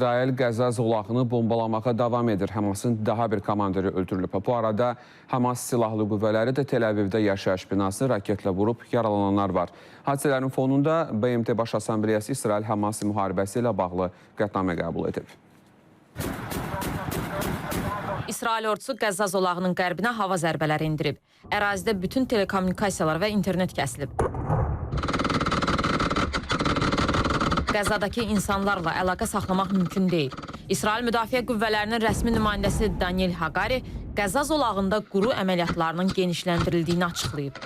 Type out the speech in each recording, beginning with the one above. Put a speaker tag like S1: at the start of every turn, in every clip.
S1: İsrail Qəzza zolağını bombalamağa davam edir. Həmasın daha bir komandiri öldürülüb. Bu arada Həmas silahlı qüvvələri də Tel Avivdə yaşayış binasını raketlə vurub yaralananlar var. Hadisələrin fonunda BMT Baş Assambleyası İsrail-Həmas müharibəsi ilə bağlı qətnamə qəbul edib.
S2: İsrail ordusu Qəzza zolağının qərbinə hava zərbələri endirib. Ərazidə bütün telekommunikasiyalar və internet kəsilib. Qəzadakı insanlarla əlaqə saxlamaq mümkün deyil. İsrail Müdafiə Qüvvələrinin rəsmi nümayəndəsi Daniel Hagari Qəza zolağında quru əməliyyatlarının genişləndirildiyini açıqlayıb.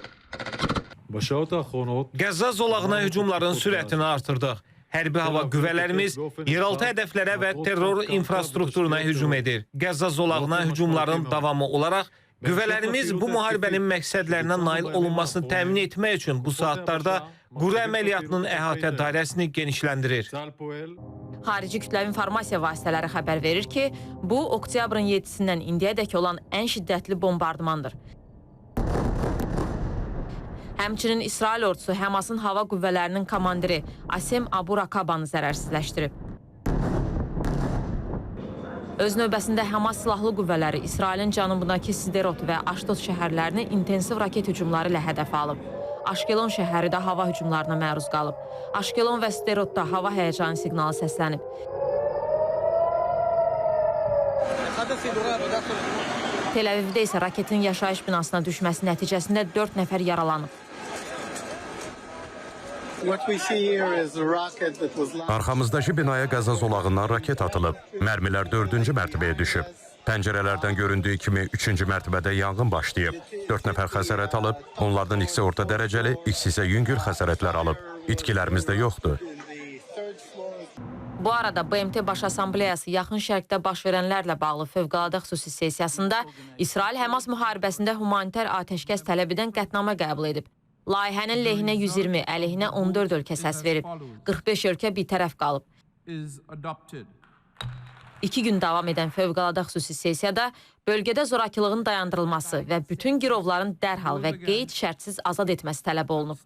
S3: Qəza zolağına hücumların sürətini artırdıq. Hərbi hava qüvvələrimiz yeraltı hədəflərə və terror infrastrukturuna hücum edir. Qəza zolağına hücumların davamı olaraq Qüvvələrimiz bu müharibənin məqsədlərinə nail olunmasını təmin etmək üçün bu saatlarda quru əməliyyatının əhatə dairəsini genişləndirir.
S2: Xarici kütləvi informasiya vasitələri xəbər verir ki, bu oktyabrın 7-sindən indiyədək olan ən şiddətli bombardmandır. Həmçinin İsrail ordusu Həmasın hava qüvvələrinin komandiri Asem Abu Rakabanı zərərsizləşdirib. Öz növbəsində Həmas silahlı qüvvələri İsrailin cənubundakı Siderot və Aşdod şəhərlərini intensiv raket hücumları ilə hədəf alıb. Aşkelon şəhəri də hava hücumlarına məruz qalıb. Aşkelon və Siderotda hava həyəcanı siqnalı səslənib. Tel Avivdə isə raketin yaşayış binasına düşməsi nəticəsində 4 nəfər yaralanıb.
S4: Arxamızdakı binaya qəza zolağından raket atılıb. Mərmilər dördüncü mərtəbəyə düşüb. Pəncərələrdən göründüyü kimi üçüncü mərtəbədə yanğın başlayıb. Dörd nəfər xəsarət alıb, onlardan ikisi orta dərəcəli, ikisi isə yüngül xəsarətlər alıb. İtkilərimiz də yoxdur.
S2: Bu arada BMT Baş Assambleyası yaxın şərqdə baş verənlərlə bağlı fövqəladə xüsusi sessiyasında İsrail-Həmas müharibəsində humanitar atəşkəs tələb edən qətnamə qəbul edib. Layihənin lehinə 120, əleyhinə 14 ölkə səs verib. 45 ölkə bir tərəf qalıb. İki gün davam edən fövqəladə xüsusi sessiyada bölgədə zorakılığın dayandırılması və bütün girovların dərhal və qeyd şərtsiz azad etməsi tələb olunub.